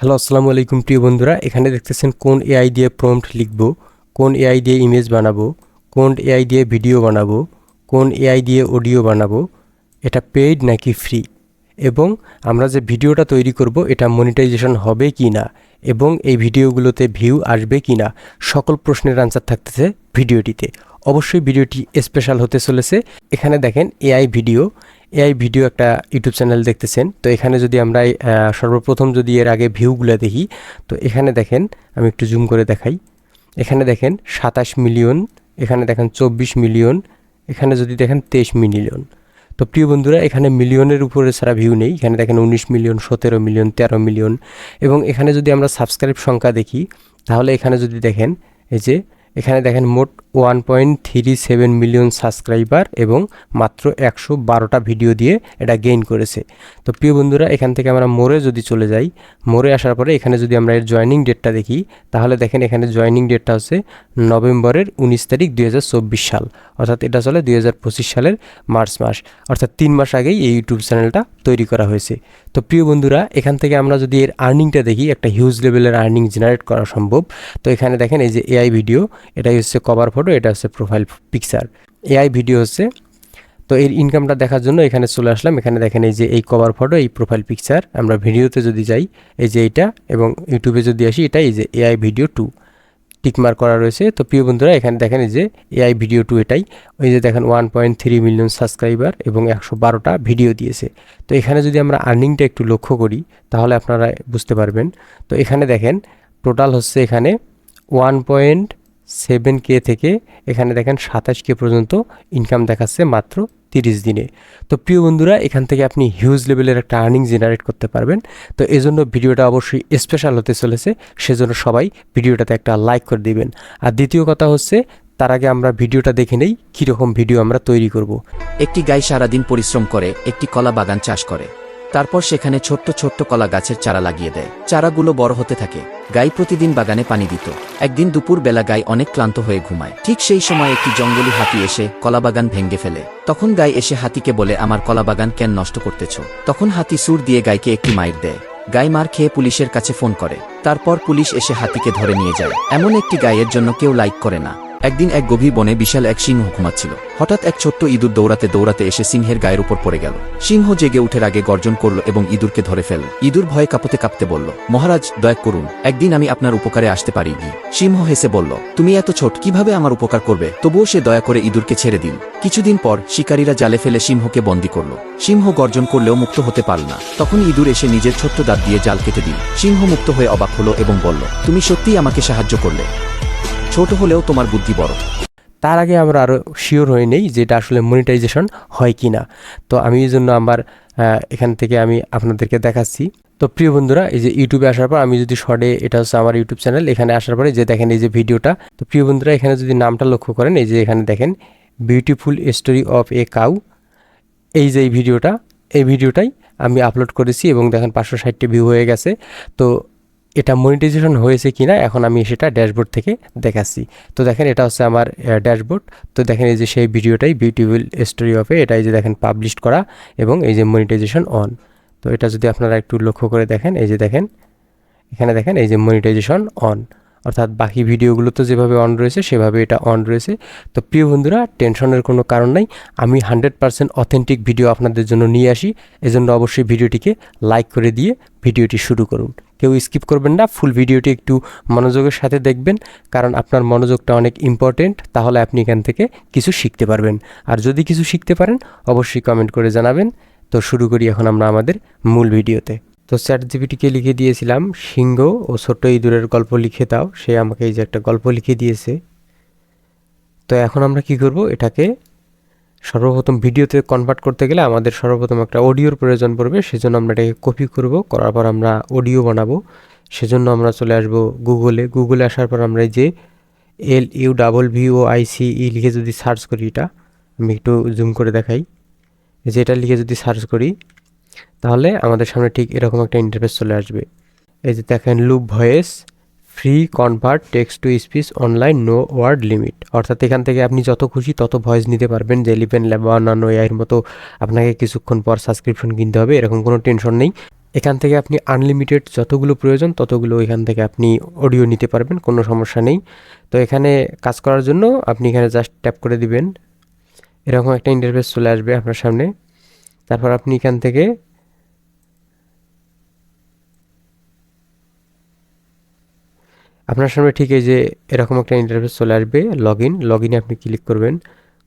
Hello, আসসালামু আলাইকুম প্রিয় বন্ধুরা। এখানে দেখতেছেন কোন এআই দিয়ে প্রম্পট লিখব, কোন এআই দিয়ে ইমেজ বানাবো, কোন এআই দিয়ে ভিডিও বানাবো, কোন এআই দিয়ে অডিও বানাবো, এটা পেইড নাকি ফ্রি এবং আমরা যে ভিডিওটা তৈরি করব, এটা মনিটাইজেশন হবে কি না? এবং এই ভিডিওগুলোতে ভিউ আসবে কি না? সকল প্রশ্নের আনসার থাকতেছে ভিডিওটিতে অবশ্যই ভিডিওটি স্পেশাল হতে চলেছে। এখানে দেখেন এআই ভিডিও এআই ভিডিও একটা ইউটিউব চ্যানেল দেখতেছেন। তো এখানে যদি আমরা সর্বপ্রথম যদি এর আগে ভিউগুলো দেখি, তো এখানে দেখেন, আমি একটু জুম করে দেখাই। এখানে দেখেন, সাতাশ মিলিয়ন, এখানে দেখেন, চব্বিশ মিলিয়ন, এখানে যদি দেখেন, তেইশ মিলিয়ন। তো প্রিয় বন্ধুরা, এখানে মিলিয়নের উপরে ছাড়া ভিউ নেই। এখানে দেখেন, উনিশ মিলিয়ন, সতেরো মিলিয়ন, তেরো মিলিয়ন। এবং এখানে যদি আমরা সাবস্ক্রাইব সংখ্যা দেখি, তাহলে এখানে যদি দেখেন, এই যে, এখানে দেখেন মোট one point three seven million subscriber এবং মাত্র একশো বারোটা ভিডিও দিয়ে এটা গেইন করেছে। তো প্রিয় বন্ধুরা, এখান থেকে আমরা মোড়ে যদি চলে যাই, মোড়ে আসার পরে এখানে যদি আমরা এর জয়নিং ডেটটা দেখি, তাহলে দেখেন এখানে জয়নিং ডেটটা হচ্ছে নভেম্বরের উনিশ তারিখ দুই হাজার চব্বিশ সাল, অর্থাৎ এটা চলে দুই হাজার পঁচিশ সালের মার্চ মাস, অর্থাৎ তিন মাস আগেই এই ইউটিউব চ্যানেলটা তৈরি করা হয়েছে। তো প্রিয় বন্ধুরা, এখান থেকে আমরা যদি এর আর্নিংটা দেখি, একটা হিউজ লেভেলের আর্নিং জেনারেট করা সম্ভব। তো এখানে দেখেন এই যে এআই ভিডিও এটাই হচ্ছে কভার ফটো এটা হচ্ছে প্রোফাইল পিকচার এআই ভিডিও হচ্ছে, তো এর ইনকামটা দেখার জন্য এখানে চলে আসলাম। এখানে দেখেন এই যে এই কভার ফটো এই প্রোফাইল পিকচার আমরা ভিডিওতে যদি যাই, এই যে এইটা এবং ইউটিউবে যদি আসি এটা এই যে এআই ভিডিও টু টিকমার করা রয়েছে। তো প্রিয় বন্ধুরা, এখানে দেখেন এই যে এআই ভিডিও টু এটাই। ওই যে দেখেন one point three million subscriber এবং একশো বারোটা ভিডিও দিয়েছে। তো এখানে যদি আমরা আর্নিংটা একটু লক্ষ্য করি, তাহলে আপনারা বুঝতে পারবেন। তো এখানে দেখেন টোটাল হচ্ছে এখানে ওয়ান পয়েন্ট সেভেন কে থেকে এখানে দেখেন সাতাশ কে পর্যন্ত ইনকাম দেখাচ্ছে মাত্র তিরিশ দিনে। তো প্রিয় বন্ধুরা, এখান থেকে আপনি হিউজ লেভেলের একটা আর্নিং জেনারেট করতে পারবেন। তো এজন্য ভিডিওটা অবশ্যই স্পেশাল হতে চলেছে, সেজন্য সবাই ভিডিওটাতে একটা লাইক করে দিবেন। আর দ্বিতীয় কথা হচ্ছে, তার আগে আমরা ভিডিওটা দেখে নেই, কীরকম ভিডিও আমরা তৈরি করব। একটি গাই সারাদিন পরিশ্রম করে, একটি কলা বাগান চাষ করে। তারপর সেখানে ছোট্ট ছোট্ট কলা গাছের চারা লাগিয়ে দেয়। চারাগুলো বড় হতে থাকে। গাই প্রতিদিন বাগানে পানি দিত। একদিন দুপুর বেলা গাই অনেক ক্লান্ত হয়ে ঘুমায়। ঠিক সেই সময় একটি জঙ্গলি হাতি এসে কলা বাগান ভেঙ্গে ফেলে। তখন গাই এসে হাতিকে বলে, আমার কলা বাগান কেন নষ্ট করতেছ? তখন হাতি সুর দিয়ে গাইকে একটি মাইর দেয়। গাই মার খেয়ে পুলিশের কাছে ফোন করে। তারপর পুলিশ এসে হাতিকে ধরে নিয়ে যায়। এমন একটি গায়ের জন্য কেউ লাইক করে না। একদিন এক গভীর বনে বিশাল এক সিংহ ঘুমাচ্ছিল। হঠাৎ এক ছোট্ট ইঁদুর দৌড়াতে দৌড়াতে এসে সিংহের গায়ের উপর পড়ে গেল। সিংহ জেগে উঠের আগে গর্জন করল এবং ইঁদুরকে ধরে ফেলল। ইঁদুর ভয়ে কাঁপতে কাঁপতে বলল, মহারাজ, দয়া করুন, একদিন আমি আপনার উপকারে আসতে পারি সিংহ হেসে বলল, তুমি এত ছোট, কীভাবে আমার উপকার করবে? তবুও সে দয়া করে ইঁদুরকে ছেড়ে দিল। কিছুদিন পর শিকারীরা জালে ফেলে সিংহকে বন্দি করল। সিংহ গর্জন করলেও মুক্ত হতে পারল না। তখন ইঁদুর এসে নিজের ছোট্ট দাঁত দিয়ে জাল কেটে দিল। সিংহ মুক্ত হয়ে অবাক হলো এবং বলল, তুমি সত্যিই আমাকে সাহায্য করলে। ছোট হলেও তোমার বুদ্ধি বড়। তার আগে আমরা আরও শিওর হয়ে নেই যে এটা আসলে মনিটাইজেশন হয় কি না তো আমি এই জন্য আমার এখান থেকে আমি আপনাদেরকে দেখাচ্ছি। তো প্রিয় বন্ধুরা, এই যে ইউটিউবে আসার পর আমি যদি শর্টে এটা হচ্ছে আমার ইউটিউব চ্যানেল এখানে আসার পরে যে দেখেন এই যে ভিডিওটা। তো প্রিয় বন্ধুরা, এখানে যদি নামটা লক্ষ্য করেন, এই যে এখানে দেখেন beautiful story of a cow এই যে এই ভিডিওটা, এই ভিডিওটাই আমি আপলোড করেছি এবং দেখেন পাঁচশো ষাটটি ভিউ হয়ে গেছে। তো এটা মনিটাইজেশন হয়েছে কিনা, এখন আমি সেটা ড্যাশবোর্ড থেকে দেখাচ্ছি। তো দেখেন এটা হচ্ছে আমার ড্যাশবোর্ড তো দেখেন এই যে সেই ভিডিওটাই বিউটিফুল স্টোরি অফে এটা এই যে দেখেন পাবলিশ করা এবং এই যে মনিটাইজেশন অন তো এটা যদি আপনারা একটু লক্ষ্য করে দেখেন, এই যে দেখেন, এখানে দেখেন এই যে মনিটাইজেশন অন অর্থাৎ বাকি ভিডিওগুলো তো যেভাবে অন রয়েছে, সেভাবে এটা অন রয়েছে। তো প্রিয় বন্ধুরা টেনশনের কোনো কারণ নাই। আমি হান্ড্রেড পারসেন্ট অথেন্টিক ভিডিও আপনাদের জন্য নিয়ে আসি। এজন্য অবশ্যই ভিডিওটিকে লাইক করে দিয়ে ভিডিওটি শুরু করুন। কেউ স্কিপ করবেন না ফুল ভিডিওটি একটু মনোযোগের সাথে দেখবেন, কারণ আপনার মনোযোগটা অনেক ইম্পর্টেন্ট তাহলে আপনি এখান থেকে কিছু শিখতে পারবেন। আর যদি কিছু শিখতে পারেন, অবশ্যই কমেন্ট করে জানাবেন। তো শুরু করি এখন আমরা আমাদের মূল ভিডিওতে। তো চ্যাট জিপিটিকে লিখে দিয়েছিলাম, সিংহ ও ছোট্ট ইঁদুরের গল্প লিখে দাও, সে আমাকে এই যে একটা গল্প লিখে দিয়েছে। তো এখন আমরা কি করব? এটাকে সর্বপ্রথম ভিডিওতে কনভার্ট করতে গেলে আমাদের সর্বপ্রথম একটা অডিওর প্রয়োজন পড়বে, সেজন্য আমরা এটাকে কপি করব, করার পর আমরা অডিও বানাবো। সেজন্য আমরা চলে আসব গুগলে গুগলে আসার পর আমরা এই যে L U double V O I C E লিখে যদি সার্চ করি এটা, আমি একটু জুম করে দেখাই। যে এটা লিখে যদি সার্চ করি তাহলে আমাদের সামনে ঠিক এরকম একটা ইন্টারফেস চলে আসবে। এই যে দেখেন loop voice free convert text to speech online no word limit অর্থাৎ এখান থেকে আপনি যত খুশি তত ভয়েস নিতে পারবেন যে লিপেন ল্যাব বা এআইয়ের মতো আপনাকে কিছুক্ষণ পর সাবস্ক্রিপশন কিনতে হবে, এরকম কোনো টেনশন নেই। এখান থেকে আপনি আনলিমিটেড যতগুলো প্রয়োজন ততগুলো এখান থেকে আপনি অডিও নিতে পারবেন, কোনো সমস্যা নেই। তো এখানে কাজ করার জন্য আপনি এখানে জাস্ট ট্যাপ করে দিবেন। এরকম একটা ইন্টারফেস চলে আসবে আপনার সামনে। তারপর আপনি এখান থেকে আপনার সামনে ঠিক এই যে এরকম একটা ইন্টারফেস চলে আসবে লগ ইন লগ ইনে আপনি ক্লিক করবেন।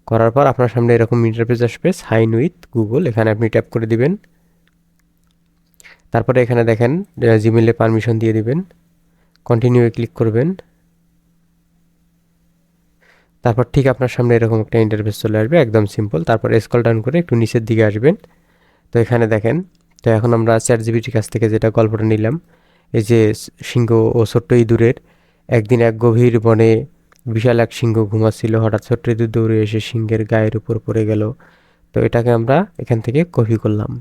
করার পর আপনার সামনে এরকম ইন্টারফেস আসবে সাইন উইথ গুগল এখানে আপনি ট্যাপ করে দিবেন। তারপরে এখানে দেখেন জিমেলে পারমিশন দিয়ে দিবেন। কন্টিনিউ ক্লিক করবেন। তারপর ঠিক আপনার সামনে এরকম একটা ইন্টারফেস চলে আসবে, একদম সিম্পল তারপর স্কল ডাউন করে একটু নিচের দিকে আসবেন। তো এখানে দেখেন, তো এখন আমরা চ্যাট জিবিটির কাছ থেকে যেটা গল্পটা নিলাম, এই যে সিংহ ও ছোট্ট ইঁদুরের একদিন এক গভীর বনে বিশাল এক সিংহ ঘুমাচ্ছিল। হঠাৎ ছোট্ট ইঁদুর দৌড়ে এসে সিংহের গায়ের উপর পড়ে গেল। তো এটাকে আমরা এখান থেকে কপি করলাম।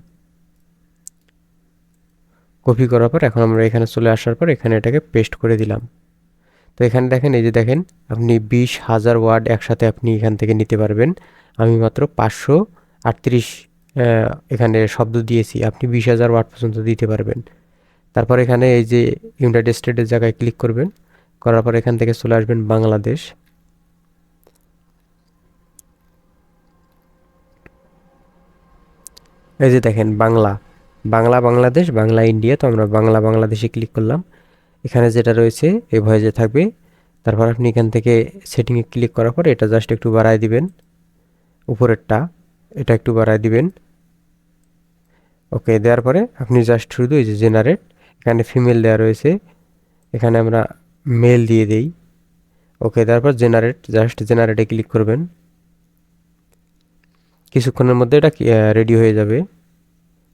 কপি করার পর এখন আমরা এখানে চলে আসার পর এখানে এটাকে পেস্ট করে দিলাম। তো এখানে দেখেন, এই যে দেখেন, আপনি বিশ হাজার ওয়ার্ড একসাথে আপনি এখান থেকে নিতে পারবেন। আমি মাত্র পাঁচশো আটত্রিশ এখানে শব্দ দিয়েছি। আপনি বিশ হাজার ওয়ার্ড পর্যন্ত দিতে পারবেন। তারপর এখানে এই যে ইউনাইটেড স্টেটের জায়গায় ক্লিক করবেন। করার পর এখান থেকে চলে আসবেন বাংলাদেশ। এই যে দেখেন বাংলা বাংলা বাংলাদেশ, বাংলা ইন্ডিয়া, তো আমরা বাংলা বাংলাদেশে ক্লিক করলাম। এখানে যেটা রয়েছে, এই ভয়েসে থাকবে। তারপর আপনি এখান থেকে সেটিংয়ে ক্লিক করার পর এটা জাস্ট একটু বাড়ায় দিবেন। উপরেরটা, এটা একটু বাড়ায় দিবেন। ওকে, দেওয়ার পরে আপনি জাস্ট শুধু এই যে জেনারেট এখানে ফিমেল দেওয়া রয়েছে। এখানে আমরা মেল দিয়ে দেই। ওকে তারপর জেনারেট জাস্ট জেনারেটে ক্লিক করবেন। কিছুক্ষণের মধ্যে এটা রেডি হয়ে যাবে।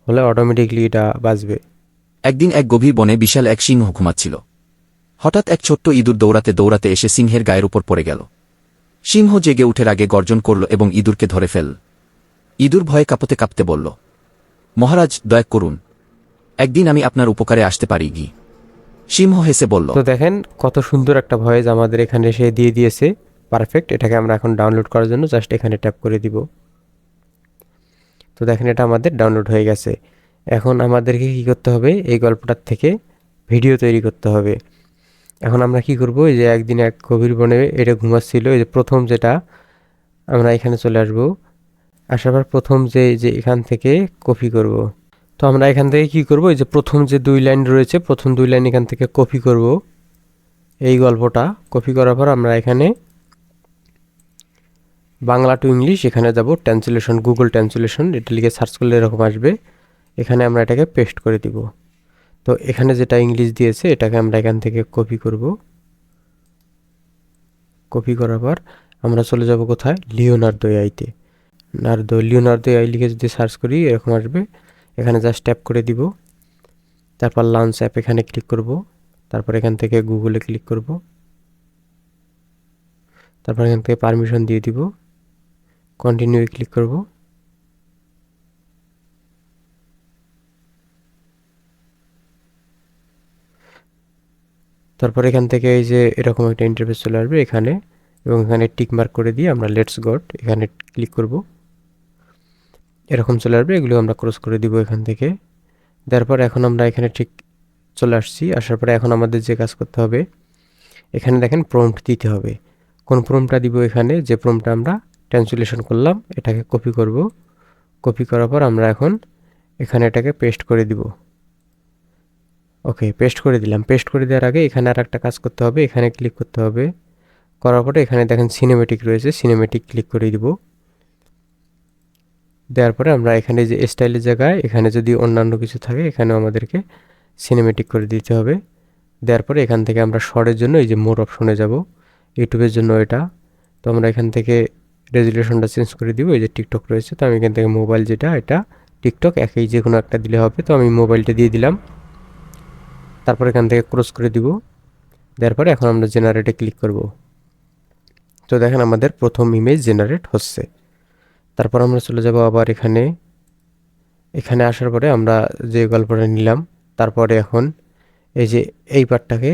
হলে অটোমেটিকলি এটা বাজবে। একদিন এক গভীর বনে বিশাল এক সিংহ ঘুমাচ্ছিল। হঠাৎ এক ছোট্ট ইঁদুর দৌড়াতে দৌড়াতে এসে সিংহের গায়ের উপর পড়ে গেল। সিংহ জেগে উঠের আগে গর্জন করল এবং ইঁদুরকে ধরে ফেল। ইঁদুর ভয়ে কাঁপতে কাঁপতে বলল, মহারাজ, দয়া করুন। একদিন আমি আপনার উপকারে আসতে পারি কি সিংহ হেসে বলল, তো দেখেন কত সুন্দর একটা ভয়েস আমাদের এখানে সে দিয়ে দিয়েছে। পারফেক্ট এটাকে আমরা এখন ডাউনলোড করার জন্য জাস্ট এখানে ট্যাপ করে দিব। তো দেখেন এটা আমাদের ডাউনলোড হয়ে গেছে। এখন আমাদেরকে কি করতে হবে? এই গল্পটার থেকে ভিডিও তৈরি করতে হবে। এখন আমরা কি করব? এই যে একদিন এক গভীর বনে এটা ঘুমাচ্ছিল, এই যে প্রথম যেটা, আমরা এখানে চলে আসব। আসার পর প্রথম যে যে এখান থেকে কপি করব। তো আমরা এখান থেকে কি করব? এই যে প্রথম যে দুই লাইন রয়েছে, প্রথম দুই লাইন এখান থেকে কপি করব। এই গল্পটা কপি করার পর আমরা এখানে বাংলা টু ইংলিশ, এখানে যাব ট্রান্সলেশন, গুগল ট্রান্সলেশন, এটা লিখে সার্চ করলে এরকম আসবে। এখানে আমরা এটাকে পেস্ট করে দিব। তো এখানে যেটা ইংলিশ দিয়েছে, এটাকে আমরা এখান থেকে কপি করব। কপি করার পর আমরা চলে যাব কোথায়? লিওনার্দো আইতে নার্দো, লিওনার্দো আই লিখে যদি সার্চ করি, এরকম আসবে। এখানে জাস্ট ট্যাপ করে দিব। তারপর লঞ্চ অ্যাপ এখানে ক্লিক করব। তারপর এখান থেকে গুগলে ক্লিক করব। তারপর এখান থেকে পারমিশন দিয়ে দিব। কন্টিনিউ ক্লিক করব। তারপর এখান থেকে এই যে এরকম একটা ইন্টারফেস চলে আসবে এখানে। এবং এখানে টিক মার্ক করে দিয়ে আমরা লেটস গট এখানে ক্লিক করব। এরকম চলে আসবে, এগুলো আমরা ক্রস করে দিব এখান থেকে। তারপর এখন আমরা এখানে ঠিক চলে আসছি, আসার পরে এখন আমাদের যে কাজ করতে হবে, এখানে দেখেন প্রম্পট দিতে হবে। কোন প্রম্পটটা দিব এখানে? যে প্রম্পটটা আমরা ট্রান্সলেশন করলাম, এটাকে কপি করব। কপি করার পর আমরা এখন এখানে এটাকে পেস্ট করে দিব। ওকে পেস্ট করে দিলাম। পেস্ট করে দেওয়ার আগে এখানে আর একটা কাজ করতে হবে, এখানে ক্লিক করতে হবে। করার পরে এখানে দেখেন সিনেমেটিক রয়েছে সিনেমেটিক ক্লিক করে দিব। দেওয়ার পরে আমরা এখানে যে স্টাইলের জায়গায়, এখানে যদি অন্যান্য কিছু থাকে, এখানেও আমাদেরকে সিনেমেটিক করে দিতে হবে। দেওয়ার পরে এখান থেকে আমরা শর্টের জন্য এই যে মোর অপশনে যাব। ইউটিউবের জন্য এটা। তো আমরা এখান থেকে রেজুলেশনটা চেঞ্জ করে দিব। এই যে টিকটক রয়েছে, তো আমি এখান থেকে মোবাইল যেটা, এটা টিকটক একই যে কোনো একটা দিলে হবে। তো আমি মোবাইলটা দিয়ে দিলাম। তারপর এখান থেকে ক্রস করে দিব। দেওয়ার পরে এখন আমরা জেনারেটে ক্লিক করব। তো দেখেন আমাদের প্রথম ইমেজ জেনারেট হচ্ছে। তারপর আমরা চলে যাব আবার এখানে। এখানে আসার পরে আমরা যে গল্পটা নিলাম, তারপরে এখন এই যে এই পার্টটাকে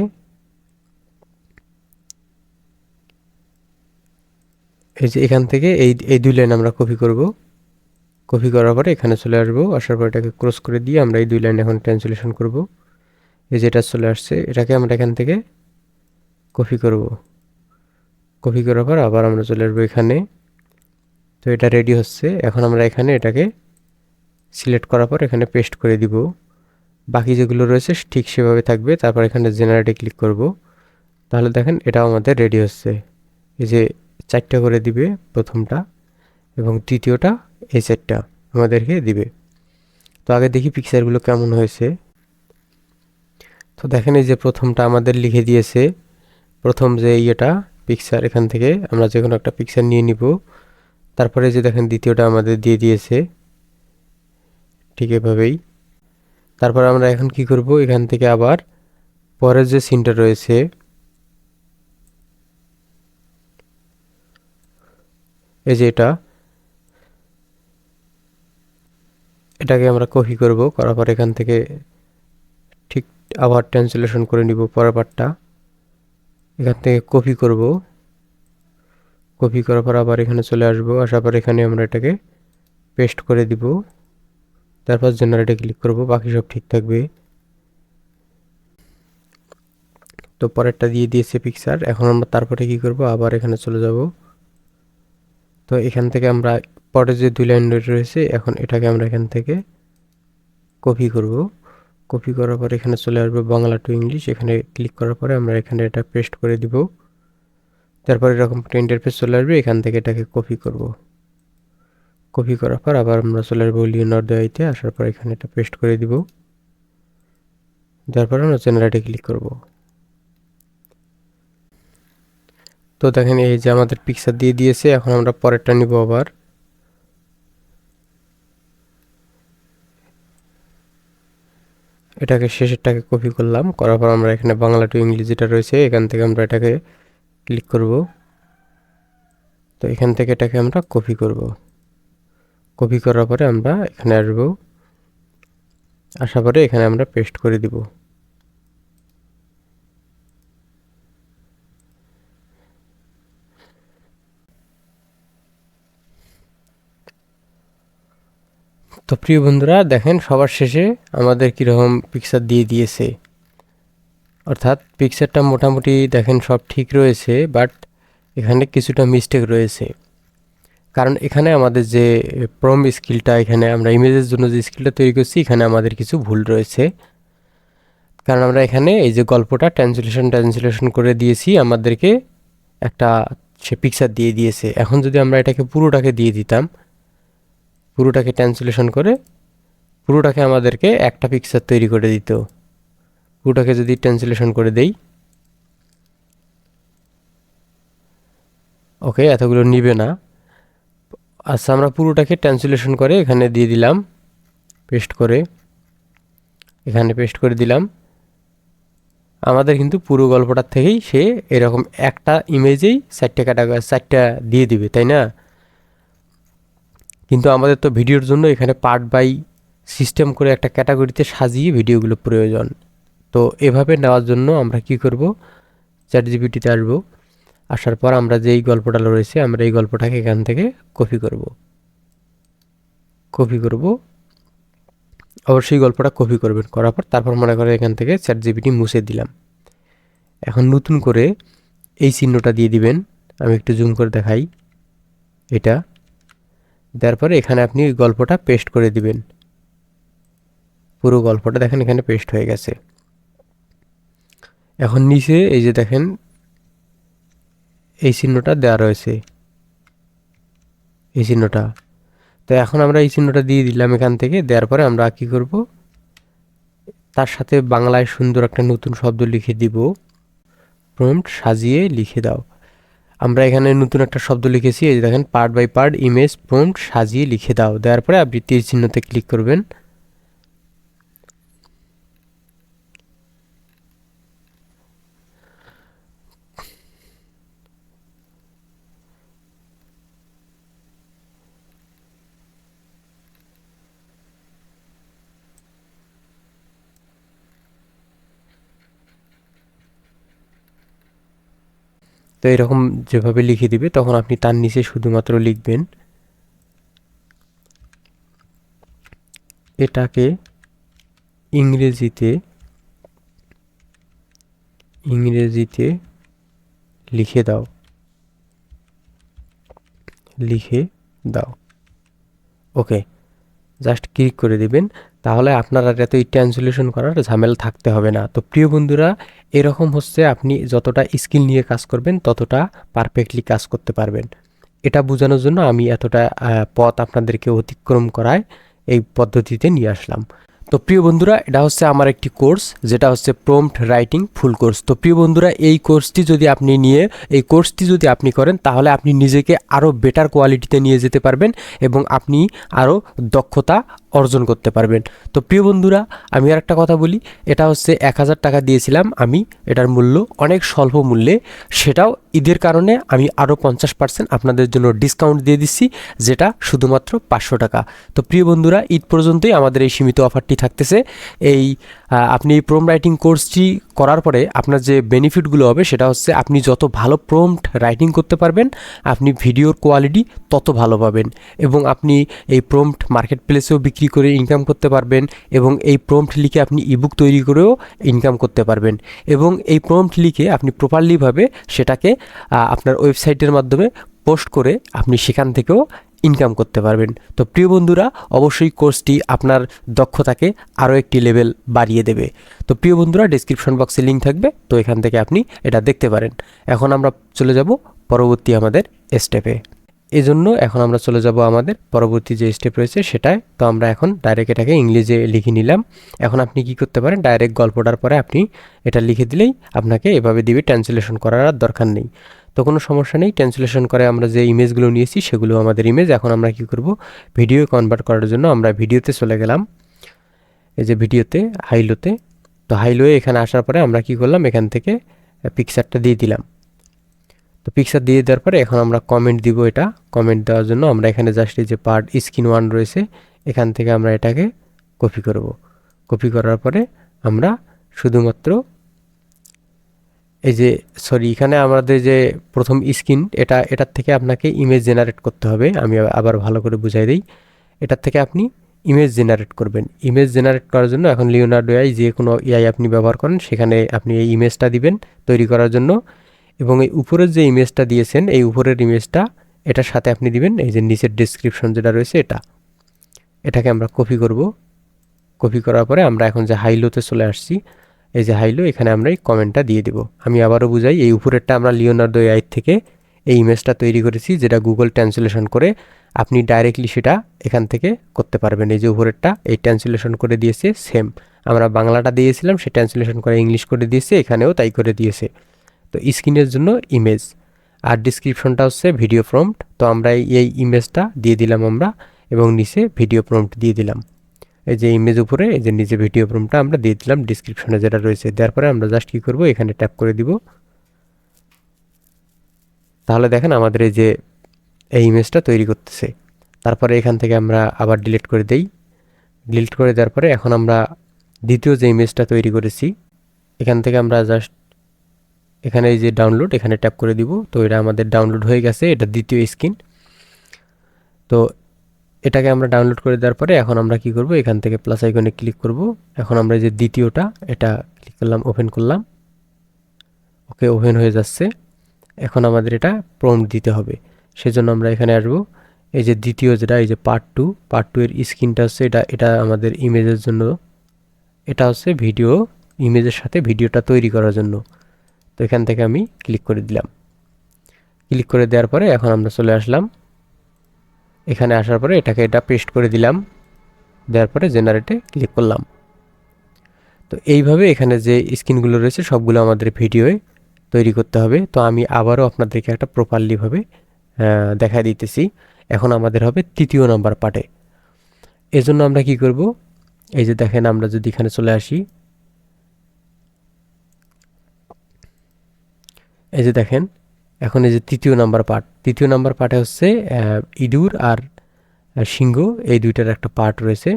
এই যে এখান থেকে এই এই দুই লাইন আমরা কপি করব। কপি করার পরে এখানে চলে আসব। আসার পর এটাকে ক্রস করে দিয়ে আমরা এই দুই লাইন এখন ট্রান্সলেশন করব। এই যে এটা চলে আসছে, এটাকে আমরা এখান থেকে কপি করব। কপি করার পর আবার আমরা চলে আসব এখানে। তো এটা রেডি হচ্ছে। এখন আমরা এখানে এটাকে সিলেক্ট করার পর এখানে পেস্ট করে দিব। বাকি যেগুলো রয়েছে ঠিক সেভাবে থাকবে। তারপর এখানে জেনারেটে ক্লিক করব। তাহলে দেখেন এটাও আমাদের রেডি হচ্ছে। এই যে চারটা করে দিবে প্রথমটা এবং তৃতীয়টা এই চারটা আমাদেরকে দিবে। তো আগে দেখি পিকচারগুলো কেমন হয়েছে। তো দেখেন এই যে প্রথমটা আমাদের লিখে দিয়েছে। প্রথম যে ইয়েটা পিকচার এখান থেকে আমরা যে কোনো একটা পিকচার নিয়ে নিব। তারপরে যে দেখেন দ্বিতীয়টা আমাদের দিয়ে দিয়েছে, ঠিক এভাবেই। তারপর আমরা এখন কি করব? এখান থেকে আবার পরের যে সিনটা রয়েছে, এই যে এটা, এটাকে আমরা কপি করব, করার পর এখান থেকে ঠিক আবার ট্রান্সলেশন করে নিব পরের পার্টটা এখান থেকে কপি করব। কপি করার পর আবার এখানে চলে আসব। আসার পর এখানে আমরা এটাকে পেস্ট করে দিব। তারপর জেনারেটে ক্লিক করব। বাকি সব ঠিক থাকবে। তো পরেরটা দিয়ে দিয়েছে পিকচার এখন আমরা তারপরে কি করব? আবার এখানে চলে যাব। তো এখান থেকে আমরা পরে যে দুই লাইন রয়েছে, এখন এটাকে আমরা এখান থেকে কপি করব। কপি করার পর এখানে চলে আসবে বাংলা টু ইংলিশ এখানে ক্লিক করার পরে আমরা এখানে এটা পেস্ট করে দিব। তারপর এরকম একটা ইন্টারফেস চলে আসবে, এখান থেকে এটাকে কপি করব। কপি করার পর আবার আমরা চলে আসব লিওনার্দো আইতে আসার পর এখানে এটা পেস্ট করে দিব। তারপর আমরা জেনারেটে ক্লিক করব। তো দেখেন এই যে আমাদের পিকচার দিয়ে দিয়েছে, এখন আমরা পরেরটা নিব আবার। এটাকে শেষেরটাকে কপি করলাম, করার পর আমরা এখানে বাংলা টু ইংলিশ যেটা রয়েছে, এখান থেকে আমরা এটাকে ক্লিক করব। তো এখান থেকে এটাকে আমরা কপি করব। কপি করার পরে আমরা এখানে আসব। আসার পরে এখানে আমরা পেস্ট করে দিব। তো প্রিয় বন্ধুরা, দেখেন সবার শেষে আমাদের কীরকম পিকচার দিয়ে দিয়েছে। অর্থাৎ পিকচারটা মোটামুটি দেখেন সব ঠিক রয়েছে বাট এখানে কিছুটা মিস্টেক রয়েছে। কারণ এখানে আমাদের যে প্রম স্কিলটা এখানে আমরা ইমেজের জন্য যে স্কিলটা তৈরি করছি, এখানে আমাদের কিছু ভুল রয়েছে। কারণ আমরা এখানে এই যে গল্পটা ট্রান্সলেশন ট্রান্সলেশন করে দিয়েছি, আমাদেরকে একটা সে পিকচার দিয়ে দিয়েছে। এখন যদি আমরা এটাকে পুরোটাকে দিয়ে দিতাম, পুরোটাকে ট্রান্সলেশন করে, পুরোটাকে আমাদেরকে একটা পিকচার তৈরি করে দিত। পুরোটাকে যদি ট্রান্সলেশন করে দেই। ওকে এতগুলো নিবে না। আচ্ছা আমরা পুরোটাকে ট্রান্সলেশন করে এখানে দিয়ে দিলাম। পেস্ট করে। এখানে পেস্ট করে দিলাম। আমাদের কিন্তু পুরো গল্পটার থেকেই সে এরকম একটা ইমেজেই চারটে ক্যাটাগরি, চারটা দিয়ে দিবে, তাই না? কিন্তু আমাদের তো ভিডিওর জন্য এখানে পার্ট বাই সিস্টেম করে একটা ক্যাটাগরিতে সাজিয়ে ভিডিওগুলো প্রয়োজন। তো এভাবে নেওয়ার জন্য আমরা কি করব? চ্যাট জিবিটিতে আসব। আসার পর আমরা যেই গল্পটা রয়েছে, আমরা এই গল্পটাকে এখান থেকে কপি করব। কপি করব। অবশ্যই গল্পটা কপি করবেন। করার পর তারপর মনে করে এখান থেকে চ্যাট জিবিটি মুছে দিলাম। এখন নতুন করে এই চিহ্নটা দিয়ে দিবেন। আমি একটু জুম করে দেখাই। এটা। দেওয়ার পরে এখানে আপনি ওই গল্পটা পেস্ট করে দিবেন। পুরো গল্পটা দেখেন এখানে পেস্ট হয়ে গেছে। এখন নিচে এই যে দেখেন, এই চিহ্নটা দেওয়া রয়েছে। এই চিহ্নটা। তো এখন আমরা এই চিহ্নটা দিয়ে দিলাম এখান থেকে, দেওয়ার পরে আমরা কি করব? তার সাথে বাংলায় সুন্দর একটা নতুন শব্দ লিখে দিব। প্রম্পট সাজিয়ে লিখে দাও। আমরা এখানে নতুন একটা শব্দ লিখেছি, এই দেখেন part by part image prompt সাজিয়ে লিখে দাও। দেওয়ার পরে আপনি তীর চিহ্নতে ক্লিক করবেন। তো এরকম যেভাবে লিখে দিবে, তখন আপনি তার নিচে শুধুমাত্র লিখবেন এটাকে ইংরেজিতে ইংরেজিতে লিখে দাও। লিখে দাও। ওকে, জাস্ট ক্লিক করে দিবেন। তাহলে আপনার আর এত ট্রান্সলেশন করার ঝামেলা থাকতে হবে না। তো প্রিয় বন্ধুরা, এরকম হচ্ছে আপনি যতটা স্কিল নিয়ে কাজ করবেন, ততটা পারফেক্টলি কাজ করতে পারবেন। এটা বোঝানোর জন্য আমি এতটা পথ আপনাদেরকে অতিক্রম করায় এই পদ্ধতিতে নিয়ে আসলাম। তো প্রিয় বন্ধুরা, এটা হচ্ছে আমার একটি কোর্স যেটা হচ্ছে প্রম্পট রাইটিং ফুল কোর্স তো প্রিয় বন্ধুরা, এই কোর্সটি যদি আপনি নিয়ে, এই কোর্সটি যদি আপনি করেন, তাহলে আপনি নিজেকে আরও বেটার কোয়ালিটিতে নিয়ে যেতে পারবেন এবং আপনি আরও দক্ষতা অর্জন করতে পারবেন। তো প্রিয় বন্ধুরা, আমি আর একটা কথা বলি। এটা হচ্ছে এক হাজার টাকা দিয়েছিলাম আমি। এটার মূল্য অনেক স্বল্প মূল্যে। সেটাও ঈদের কারণে আমি আরও পঞ্চাশ পার্সেন্ট আপনাদের জন্য ডিসকাউন্ট দিয়ে দিচ্ছি, যেটা শুধুমাত্র পাঁচশো টাকা। তো প্রিয় বন্ধুরা, ঈদ পর্যন্তই আমাদের এই সীমিত অফারটি থাকতেছে। এই আপনি এই প্রোম রাইটিং কোর্সটি করার পরে আপনার যে বেনিফিটগুলো হবে সেটা হচ্ছে আপনি যত ভালো প্রম্পট রাইটিং করতে পারবেন, আপনি ভিডিওর কোয়ালিটি তত ভালো পাবেন এবং আপনি এই প্রম্পট মার্কেট প্লেসেও বিক্রি করে ইনকাম করতে পারবেন এবং এই প্রম্পট লিখে আপনি ইবুক তৈরি করেও ইনকাম করতে পারবেন এবং এই প্রম্পট লিখে আপনি প্রপারলিভাবে সেটাকে আপনার ওয়েবসাইটের মাধ্যমে পোস্ট করে আপনি সেখান থেকেও ইনকাম করতে পারবেন। তো প্রিয় বন্ধুরা, অবশ্যই কোর্সটি আপনার দক্ষতাকে আরও একটি লেভেল বাড়িয়ে দেবে। তো প্রিয় বন্ধুরা ডিসক্রিপশন বক্সে লিঙ্ক থাকবে। তো এখান থেকে আপনি এটা দেখতে পারেন। এখন আমরা চলে যাব পরবর্তী আমাদের স্টেপে এজন্য এখন আমরা চলে যাব আমাদের পরবর্তী যে স্টেপ রয়েছে সেটায়। তো আমরা এখন ডাইরেক্ট এটাকে ইংলিশে লিখে নিলাম। এখন আপনি কি করতে পারেন ডাইরেক্ট গল্পটার পরে আপনি এটা লিখে দিলেই আপনাকে এভাবে দিবে ট্রান্সলেশন করার আর দরকার নেই। তো কোনো সমস্যা নেই ট্রান্সলেশন করে আমরা যে ইমেজগুলো নিয়েছি সেগুলো আমাদের ইমেজ এখন আমরা কি করব? ভিডিও কনভার্ট করার জন্য আমরা ভিডিওতে চলে গেলাম। এই যে ভিডিওতে হাইলোতে তো হাইলোয়ে এখানে আসার পরে আমরা কি করলাম? এখান থেকে পিকচারটা দিয়ে দিলাম। তো পিকচার দিয়ে দেওয়ার পরে এখন আমরা কমেন্ট দিব এটা। কমেন্ট দেওয়ার জন্য আমরা এখানে জাস্ট এই যে পার্ট স্ক্রিন ওয়ান রয়েছে, এখান থেকে আমরা এটাকে কপি করব। কপি করার পরে আমরা শুধুমাত্র এই যে সরি এখানে আমাদের যে প্রথম স্ক্রিন, এটা, এটার থেকে আপনাকে ইমেজ জেনারেট করতে হবে। আমি আবার ভালো করে বুঝাই দিই। এটার থেকে আপনি ইমেজ জেনারেট করবেন। ইমেজ জেনারেট করার জন্য এখন লিওনার্ডো এআই যে কোনো এআই আপনি ব্যবহার করেন, সেখানে আপনি এই ইমেজটা দিবেন তৈরি করার জন্য। এবং এই উপরের যে ইমেজটা দিয়েছেন, এই উপরের ইমেজটা এটার সাথে আপনি দিবেন, এই যে নিচের ডিসক্রিপশন যেটা রয়েছে, এটা। এটাকে আমরা কপি করব। কপি করার পরে আমরা এখন যে হাইলোতে চলে আসছি এই যে হাইলো, এখানে আমরা এই কমেন্টটা দিয়ে দেব। আমি আবারও বুঝাই, এই উপরেরটা আমরা লিওনার্ডো এআই থেকে এই ইমেজটা তৈরি করেছি, যেটা গুগল ট্রান্সলেশন করে আপনি ডাইরেক্টলি সেটা এখান থেকে করতে পারবেন। এই যে উপরেরটা, এই ট্রান্সলেশন করে দিয়েছে সেম আমরা বাংলাটা দিয়েছিলাম, সে ট্রান্সলেশন করে ইংলিশ করে দিয়েছে, এখানেও তাই করে দিয়েছে। তো স্ক্রিনের জন্য ইমেজ আর ডিসক্রিপশনটা হচ্ছে ভিডিও প্রম্পট তো আমরা এই- এই ইমেজটা দিয়ে দিলাম আমরা, এবং নিচে ভিডিও প্রম্পট দিয়ে দিলাম। এই যে ইমেজ উপরে, এই যে নিচে ভিডিও প্রম্পটটা আমরা দিয়ে দিলাম ডিসক্রিপশনে যেটা রয়েছে। দেওয়ার পরে আমরা জাস্ট কী করব, এখানে ট্যাপ করে দিব। তাহলে দেখেন আমাদের এই যে এই ইমেজটা তৈরি করতেছে। তারপরে এখান থেকে আমরা আবার ডিলিট করে দেই। ডিলিট করে দেওয়ার পরে এখন আমরা দ্বিতীয় যে ইমেজটা তৈরি করেছি, এখান থেকে আমরা জাস্ট এখানে এই যে ডাউনলোড এখানে ট্যাপ করে দিব। তো এটা আমাদের ডাউনলোড হয়ে গেছে, এটা দ্বিতীয় স্ক্রিন তো এটাকে আমরা ডাউনলোড করে দেওয়ার পরে এখন আমরা কি করব? এখান থেকে প্লাস আইকনে ক্লিক করব। এখন আমরা যে দ্বিতীয়টা, এটা ক্লিক করলাম ওপেন করলাম। ওকে ওপেন হয়ে যাচ্ছে। এখন আমাদের এটা প্রম্পট দিতে হবে। সেজন্য আমরা এখানে আসব। এই যে দ্বিতীয় যেটা, এই যে পার্ট টু পার্ট টু এর স্ক্রিনটা হচ্ছে এটা এটা আমাদের ইমেজের জন্য। এটা হচ্ছে ভিডিও ইমেজের সাথে ভিডিওটা তৈরি করার জন্য। তো এখান থেকে আমি ক্লিক করে দিলাম। ক্লিক করে দেওয়ার পরে এখন আমরা চলে আসলাম। এখানে আসার পরে এটাকে এটা পেস্ট করে দিলাম। দেওয়ার পরে জেনারেটে ক্লিক করলাম। তো এইভাবে এখানে যে স্ক্রিনগুলো রয়েছে, সবগুলো আমাদের ভিডিওয়ে তৈরি করতে হবে। তো আমি আবারও আপনাদেরকে একটা প্রপারলিভাবে দেখা দিতেছি। এখন আমাদের হবে তৃতীয় নাম্বার পার্টে এজন্য আমরা কি করব? এই যে দেখেন আমরা যদি এখানে চলে আসি। এই যে দেখেন এখন এই যে তৃতীয় নাম্বার পার্ট তৃতীয় নাম্বার পার্টে হচ্ছে ইঁদুর আর সিংহ, এই দুইটার একটা পার্ট রয়েছে।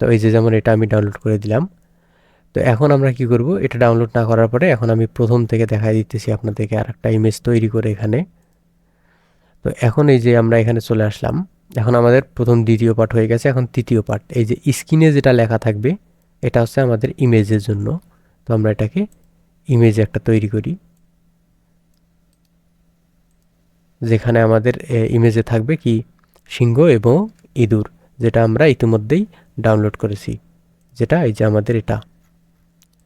তো এই যে যেমন এটা আমি ডাউনলোড করে দিলাম। তো এখন আমরা কি করব, এটা ডাউনলোড না করার পরে এখন আমি প্রথম থেকে দেখাই দিতেছি আপনাদেরকে আর একটা ইমেজ তৈরি করে এখানে। তো এখন এই যে আমরা এখানে চলে আসলাম। এখন আমাদের প্রথম দ্বিতীয় পার্ট হয়ে গেছে, এখন তৃতীয় পার্ট এই যে স্ক্রিনে যেটা লেখা থাকবে, এটা হচ্ছে আমাদের ইমেজের জন্য। তো আমরা এটাকে ইমেজ একটা তৈরি করি। যেখানে আমাদের ইমেজে থাকবে কি? সিংহ এবং ইঁদুর, যেটা আমরা ইতিমধ্যেই ডাউনলোড করেছি। যেটা এই যে আমাদের এটা,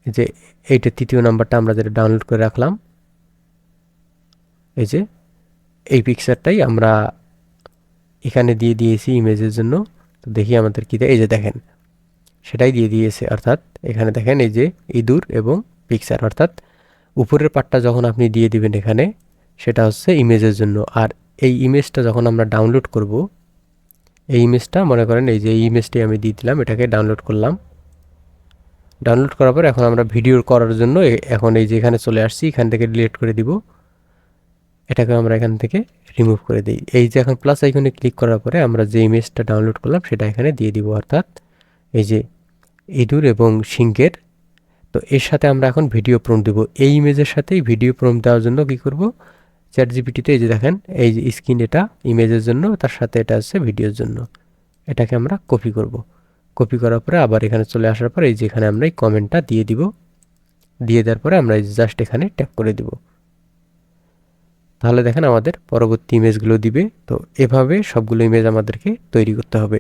এই যে এইটা তৃতীয় নাম্বারটা আমরা যেটা ডাউনলোড করে রাখলাম, এই যে এই পিকচারটাই আমরা এখানে দিয়ে দিয়েছি ইমেজের জন্য। তো দেখি আমাদের কী এই যে দেখেন, সেটাই দিয়ে দিয়েছে। অর্থাৎ এখানে দেখেন এই যে ইঁদুর এবং পিকচার অর্থাৎ উপরের পাটটা যখন আপনি দিয়ে দিবেন এখানে সেটা হচ্ছে ইমেজের জন্য। আর এই ইমেজটা যখন আমরা ডাউনলোড করব, এই ইমেজটা মনে করেন এই যে ইমেজটি আমি দিয়ে দিলাম, এটাকে ডাউনলোড করলাম। ডাউনলোড করার পর এখন আমরা ভিডিও করার জন্য এখন এই যে এখানে চলে আসছি, এখান থেকে ডিলিট করে দিব। এটাকে আমরা এখান থেকে রিমুভ করে দিই। এই যে এখন প্লাস আইকনে ক্লিক করার পরে আমরা যে ইমেজটা ডাউনলোড করলাম, সেটা এখানে দিয়ে দিব, অর্থাৎ এই যে ইঁদুর এবং সিংহের। তো এর সাথে আমরা এখন ভিডিও প্রম দেব। এই ইমেজের সাথেই ভিডিও প্রম দেওয়ার জন্য কি করব? চ্যাট জিপিটিতে এই যে দেখেন, এই যে স্ক্রিন এটা ইমেজের জন্য, তার সাথে এটা হচ্ছে ভিডিওর জন্য। এটাকে আমরা কপি করব। কপি করার পরে আবার এখানে চলে আসার পরে এই যে এখানে আমরা এই কমেন্টটা দিয়ে দিব। দিয়ে দেওয়ার পরে আমরা জাস্ট এখানে ট্যাপ করে দিব। তাহলে দেখেন আমাদের পরবর্তী ইমেজগুলো দিবে। তো এভাবে সবগুলো ইমেজ আমাদেরকে তৈরি করতে হবে।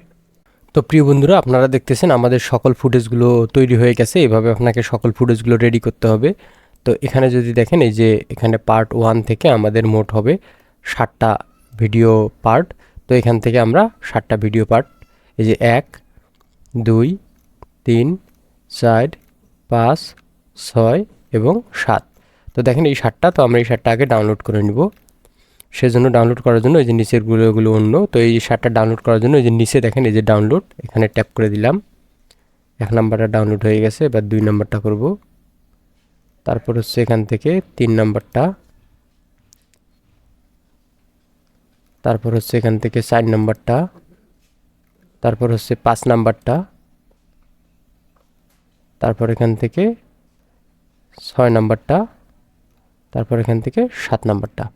তো প্রিয় বন্ধুরা, আপনারা দেখতেছেন আমাদের সকল ফুটেজগুলো তৈরি হয়ে গেছে। এভাবে আপনাকে সকল ফুটেজগুলো রেডি করতে হবে। তো এখানে যদি দেখেন, এই যে এখানে পার্ট ওয়ান থেকে আমাদের মোট হবে ষাটটা ভিডিও পার্ট তো এখান থেকে আমরা ষাটটা ভিডিও পার্ট এই যে এক, দুই, তিন, চার, পাঁচ, ছয় এবং সাত। তো দেখেন এই ষাটটা তো আমরা এই ষাটটা আগে ডাউনলোড করে নিব। সেজন্য ডাউনলোড করার জন্য এই যে নিচের গুলোগুলো অন্য, তো এই শার্টটা ডাউনলোড করার জন্য এই যে নিচে দেখেন এই যে ডাউনলোড এখানে ট্যাপ করে দিলাম। এক নাম্বারটা ডাউনলোড হয়ে গেছে, এবার দুই নাম্বারটা করব। তারপর হচ্ছে এখান থেকে তিন নম্বরটা। তারপর হচ্ছে এখান থেকে চার নম্বরটা। তারপর হচ্ছে পাঁচ নাম্বারটা। তারপর এখান থেকে ছয় নাম্বারটা। তারপর এখান থেকে সাত নাম্বারটা।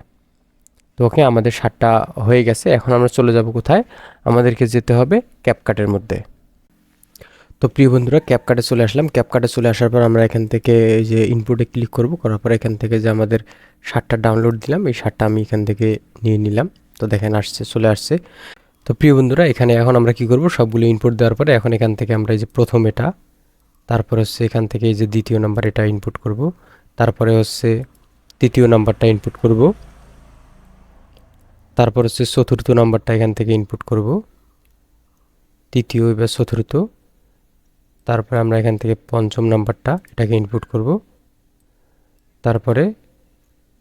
তো ওকে, আমাদের সাতটা হয়ে গেছে। এখন আমরা চলে যাব কোথায়? আমাদেরকে যেতে হবে ক্যাপকাটের মধ্যে। তো প্রিয় বন্ধুরা ক্যাপকাটে চলে আসলাম। ক্যাপকাটে চলে আসার পর আমরা এখান থেকে এই যে ইনপুটে ক্লিক করব, করার পর এখান থেকে যে আমাদের শার্টটা ডাউনলোড দিলাম, এই শার্টটা আমি এখান থেকে নিয়ে নিলাম। তো দেখেন আসছে, চলে আসছে। তো প্রিয় বন্ধুরা, এখানে এখন আমরা কি করব, সবগুলো ইনপুট দেওয়ার পরে এখন এখান থেকে আমরা এই যে প্রথম এটা, তারপর হচ্ছে এখান থেকে এই যে দ্বিতীয় নাম্বার এটা ইনপুট করব, তারপরে হচ্ছে তৃতীয় নাম্বারটা ইনপুট করব, তারপর হচ্ছে চতুর্থ নাম্বারটা এখান থেকে ইনপুট করব, তৃতীয় এবার চতুর্থ তারপরে আমরা এখান থেকে পঞ্চম নাম্বারটা এটাকে ইনপুট করব। তারপরে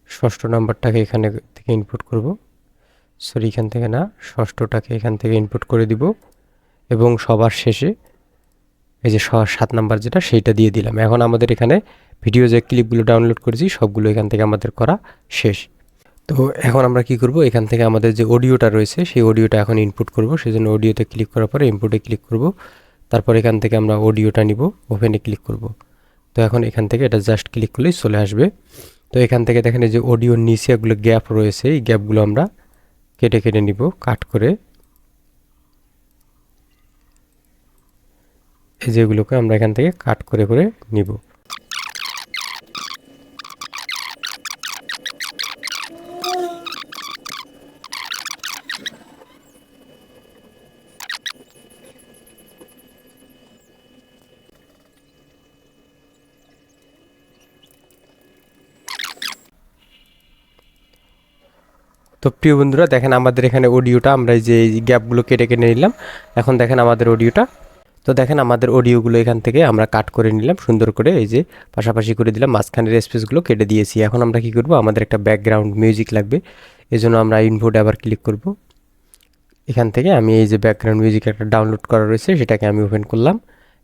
ষষ্ঠ নাম্বারটাকে এখানে থেকে ইনপুট করব। সরি এখান থেকে না, ষষ্ঠটাকে এখান থেকে ইনপুট করে দিব এবং সবার শেষে এই যে সাত নাম্বার যেটা, সেইটা দিয়ে দিলাম। এখন আমাদের এখানে ভিডিও যে ক্লিপগুলো ডাউনলোড করেছি, সবগুলো এখান থেকে আমাদের করা শেষ। তো এখন আমরা কি করব? এখান থেকে আমাদের যে অডিওটা রয়েছে, সেই অডিওটা এখন ইনপুট করব। সেই জন্য অডিওতে ক্লিক করার পরে ইনপুটে ক্লিক করব। তারপর এখান থেকে আমরা অডিওটা নিব, ওপেনে ক্লিক করব। তো এখন এখান থেকে এটা জাস্ট ক্লিক করলেই চলে আসবে। তো এখান থেকে দেখেন এই যে অডিও নিচে এগুলো গ্যাপ রয়েছে, এই গ্যাপগুলো আমরা কেটে কেটে নিব, কাট করে। এই যেগুলোকে আমরা এখান থেকে কাট করে করে নিব। তো প্রিয় বন্ধুরা, দেখেন আমাদের এখানে অডিওটা আমরা এই যে গ্যাপগুলো কেটে কেটে নিলাম। এখন দেখেন আমাদের অডিওটা তো দেখেন আমাদের অডিওগুলো এখান থেকে আমরা কাট করে নিলাম, সুন্দর করে এই যে পাশাপাশি করে দিলাম মাঝখানের স্পেসগুলো কেটে দিয়েছি। এখন আমরা কি করব? আমাদের একটা ব্যাকগ্রাউন্ড মিউজিক লাগবে। এজন্য আমরা ইনপুটে আবার ক্লিক করব। এখান থেকে আমি এই যে ব্যাকগ্রাউন্ড মিউজিক একটা ডাউনলোড করা রয়েছে, সেটাকে আমি ওপেন করলাম।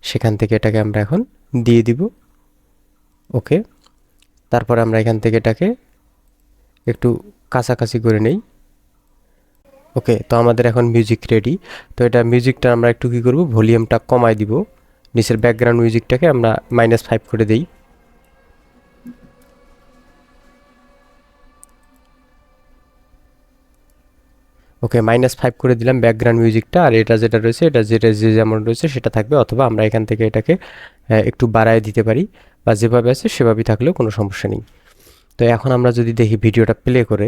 সেখান থেকে এটাকে আমরা এখন দিয়ে দিব। ওকে তারপরে আমরা এখান থেকে এটাকে একটু কাছাকাছি করে নেই। ওকে, তো আমাদের এখন মিউজিক রেডি তো এটা মিউজিকটা আমরা একটু কী করব ভলিউমটা কমাই দিব। নিচের ব্যাকগ্রাউন্ড মিউজিকটাকে আমরা মাইনাস ফাইভ করে দিই। ওকে মাইনাস ফাইভ করে দিলাম ব্যাকগ্রাউন্ড মিউজিকটা আর এটা যেটা রয়েছে, এটা যেটা যে যেমন রয়েছে সেটা থাকবে, অথবা আমরা এখান থেকে এটাকে একটু বাড়ায় দিতে পারি। বা যেভাবে আছে সেভাবেই থাকলেও কোনো সমস্যা নেই। তো এখন আমরা যদি দেখি ভিডিওটা প্লে করে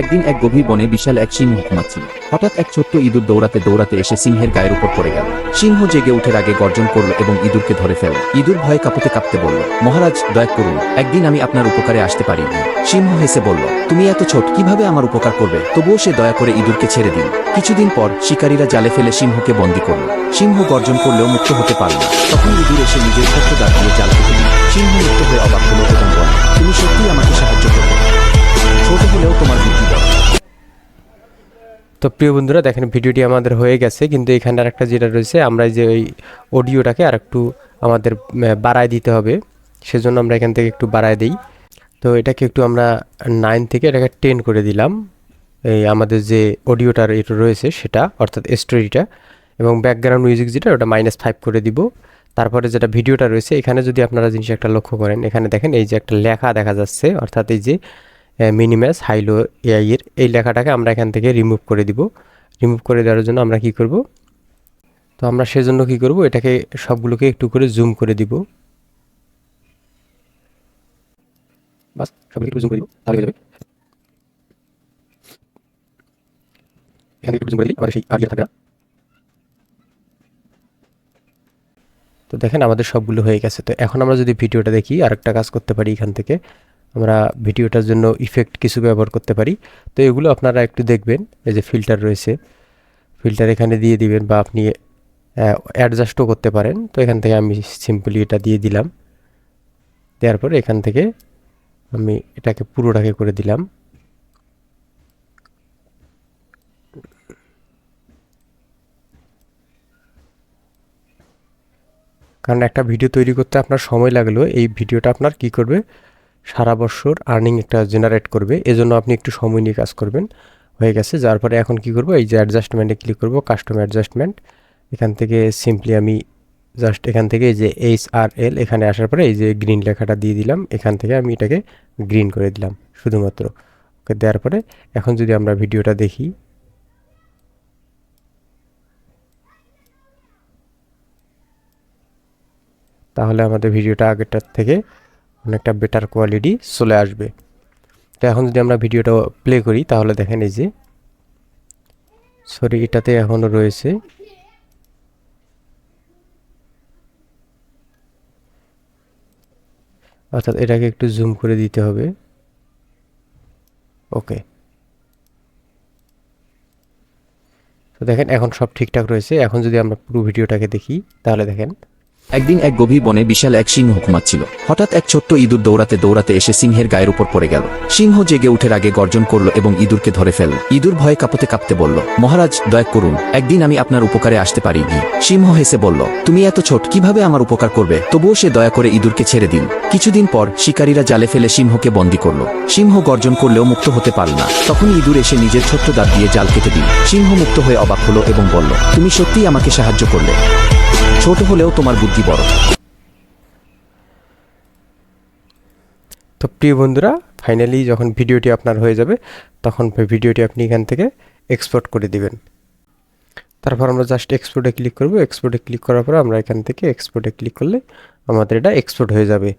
একদিন এক গভীর বনে বিশাল এক সিংহ ঘুমাচ্ছিল। হঠাৎ এক ছোট্ট ইঁদুর দৌড়াতে দৌড়াতে এসে সিংহের গায়ের উপর পড়ে গেল। সিংহ জেগে উঠে আগে গর্জন করল এবং ইঁদুরকে ধরে ফেল ইঁদুর ভয়ে কাঁপতে কাঁপতে বলল, মহারাজ, দয়া করুন, একদিন আমি আপনার উপকারে আসতে পারি সিংহ হেসে বলল, তুমি এত ছোট, কীভাবে আমার উপকার করবে? তবুও সে দয়া করে ইঁদুরকে ছেড়ে দিল কিছুদিন পর শিকারীরা জালে ফেলে সিংহকে বন্দী করল। সিংহ গর্জন করলেও মুক্ত হতে পারল তখন ইঁদুর এসে নিজের ছোট্ট দাঁত দিয়ে জাল সিংহ মুক্ত হয়ে অবাক হলো এবং বলল, তুমি সত্যিই আমাকে সাহায্য করবে। ছোট হলেও তোমার তো প্রিয় বন্ধুরা, দেখেন ভিডিওটি আমাদের হয়ে গেছে, কিন্তু এখানে আরেকটা যেটা রয়েছে, আমরা যে ওই অডিওটাকে আর একটু আমাদের বাড়ায় দিতে হবে। সেজন্য আমরা এখান থেকে একটু বাড়ায় দিই। তো এটাকে একটু আমরা নাইন থেকে এটাকে টেন করে দিলাম। এই আমাদের যে অডিওটার এটা রয়েছে, সেটা, অর্থাৎ স্টোরিটা এবং ব্যাকগ্রাউন্ড মিউজিক যেটা, ওটা মাইনাস ফাইভ করে দিব। তারপরে যেটা ভিডিওটা রয়েছে, এখানে যদি আপনারা জিনিস একটা লক্ষ্য করেন, এখানে দেখেন এই যে একটা লেখা দেখা যাচ্ছে, অর্থাৎ এই যে মিনিমাস হাইলো এআই এর এই লেখাটাকে আমরা এখান থেকে রিমুভ করে দিব। রিমুভ করে দেওয়ার জন্য আমরা কি করব? তো আমরা সেজন্য কি করব? এটাকে সবগুলোকে একটু করে জুম করে দিব। একটু আর তো দেখেন, আমাদের সবগুলো হয়ে গেছে। তো এখন আমরা যদি ভিডিওটা দেখি, আরেকটা কাজ করতে পারি এখান থেকে। আমরা ভিডিওটার জন্য ইফেক্ট কিছু ব্যবহার করতে পারি। তো এগুলো আপনারা একটু দেখবেন, এই যে ফিল্টার রয়েছে। ফিল্টার এখানে দিয়ে দিবেন বা আপনি অ্যাডজাস্টও করতে পারেন। তো এখান থেকে আমি সিম্পলি এটা দিয়ে দিলাম। দেওয়ার পরে এখান থেকে আমি এটাকে পুরোটাকে করে দিলাম। কারণ একটা ভিডিও তৈরি করতে আপনার সময় লাগল, এই ভিডিওটা আপনার কি করবে? সারা বছর আর্নিং একটা জেনারেট করবে। এজন্য আপনি একটু সময় নিয়ে কাজ করবেন। হয়ে গেছে। যার পরে এখন কি করব? এই যে অ্যাডজাস্টমেন্টে ক্লিক করব কাস্টম অ্যাডজাস্টমেন্ট এখান থেকে সিম্পলি আমি জাস্ট এখান থেকে এই যে এইচ আর এল এখানে আসার পরে এই যে গ্রিন লেখাটা দিয়ে দিলাম। এখান থেকে আমি এটাকে গ্রিন করে দিলাম, শুধুমাত্র। ওকে, দেওয়ার পরে এখন যদি আমরা ভিডিওটা দেখি। তাহলে আমাদের ভিডিওটা আগেরটার থেকে অনেকটা বেটার কোয়ালিটি চলে আসবে। তো এখন যদি আমরা ভিডিওটা প্লে করি, তাহলে দেখেন এই যে সরি এটাতে এখনও রয়েছে। অর্থাৎ এটাকে একটু জুম করে দিতে হবে। ওকে তো দেখেন, এখন সব ঠিকঠাক রয়েছে। এখন যদি আমরা পুরো ভিডিওটাকে দেখি, তাহলে দেখেন একদিন এক গভীর বনে বিশাল এক সিংহ ঘুমাচ্ছিল। হঠাৎ এক ছোট্ট ইঁদুর দৌড়াতে দৌড়াতে এসে সিংহের গায়ের উপর পড়ে গেল। সিংহ জেগে উঠে আগে গর্জন করল এবং ইঁদুরকে ধরে ফেল ইঁদুর ভয়ে কাঁপতে কাঁপতে বলল, মহারাজ, দয়া করুন, একদিন আমি আপনার উপকারে আসতে পারি সিংহ হেসে বলল, তুমি এত ছোট, কীভাবে আমার উপকার করবে? তবুও সে দয়া করে ইঁদুরকে ছেড়ে দিন কিছুদিন পর শিকারীরা জালে ফেলে সিংহকে বন্দী করল। সিংহ গর্জন করলেও মুক্ত হতে পারল না। তখন ইঁদুর এসে নিজের ছোট্ট দাঁত দিয়ে জাল কেটে দিল। সিংহ মুক্ত হয়ে অবাক হলো এবং বলল, তুমি সত্যিই আমাকে সাহায্য করলে। ছোট হলেও তোমার বুদ্ধি বড়। তো প্রিয় বন্ধুরা ফাইনালি যখন ভিডিওটি আপনার হয়ে যাবে, তখন ভিডিওটি আপনি এখান থেকে এক্সপোর্ট করে দিবেন। তারপর আমরা জাস্ট এক্সপোর্টে ক্লিক করব। এক্সপোর্টে ক্লিক করার পর আমরা এখান থেকে এক্সপোর্টে ক্লিক করলে আমাদের এটা এক্সপোর্ট হয়ে যাবে।